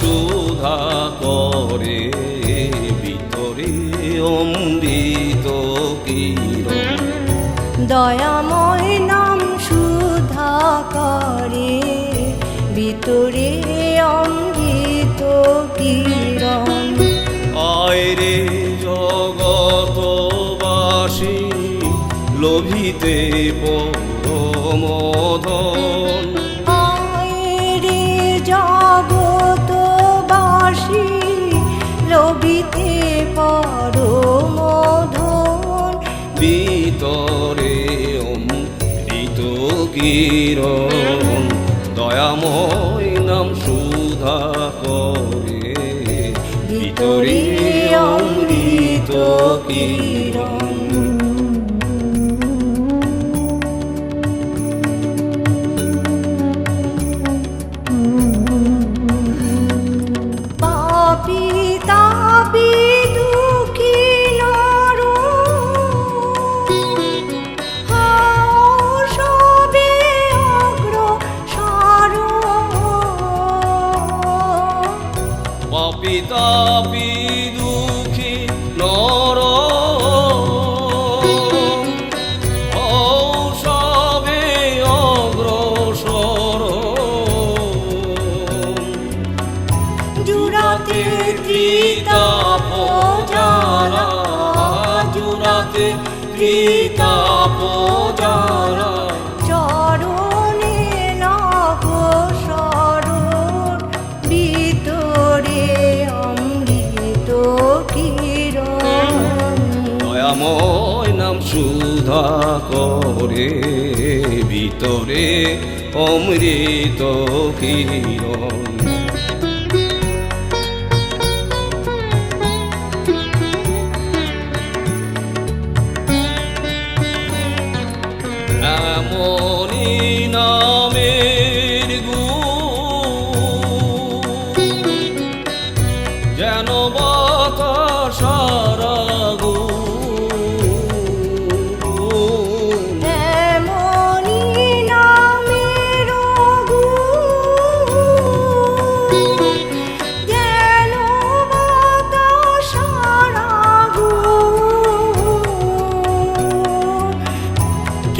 সুধা করে ভিতরে অমৃত কিরণ। দয়াময় নাম সুধা করে ভিতরে অমৃত কিরণ। আয়রে জগতবাসী লোভিতে পরমধন ভিতরে অমৃত কিরণ দয়াময় নাম সুধা করে। ভিতরে অমৃত কিরণ পাপি তাপি দুঃখী নর। সবে অগ্রসর। জুড়াতে ত্রিতাপ যারা জুড়াতে ত্রিতাপ যারা দয়াময় নাম সুধা করে ভিতরে অমৃত কিরণ। এমনই নামের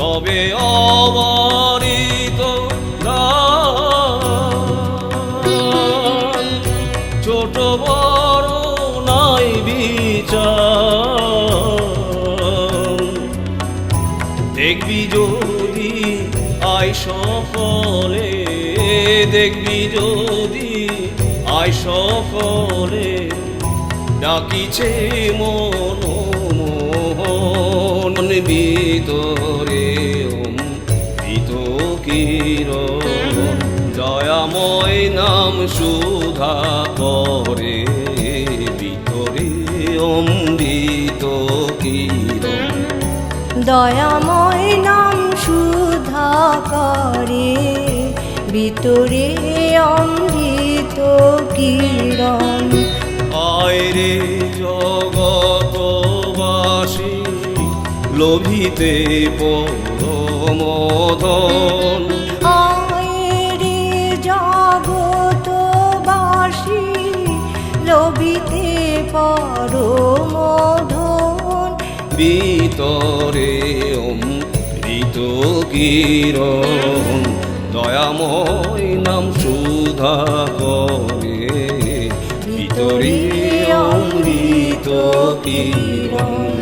সবে অবারিত ছোট বড় নাই বিচার। দেখবি যদি আই সকলে দেখবি যদি আই সকলে ডাকিছে মন মোহন ভিতরে অমৃত কিরণ। দয়াময় নাম সুধা করে ভিতরে অমৃত কিরণ। দয়াময় নাম সুধা করে ভিতরে অমৃত কিরণ। আয়রে জগতবাসী লোভিতে পরমধন। আয়রে জগতবাসী লবিতে পরমধন। ভিতরে অমৃত কিরণ দয়াময় নাম সুধা করে। ভিতরে অমৃত কিরণ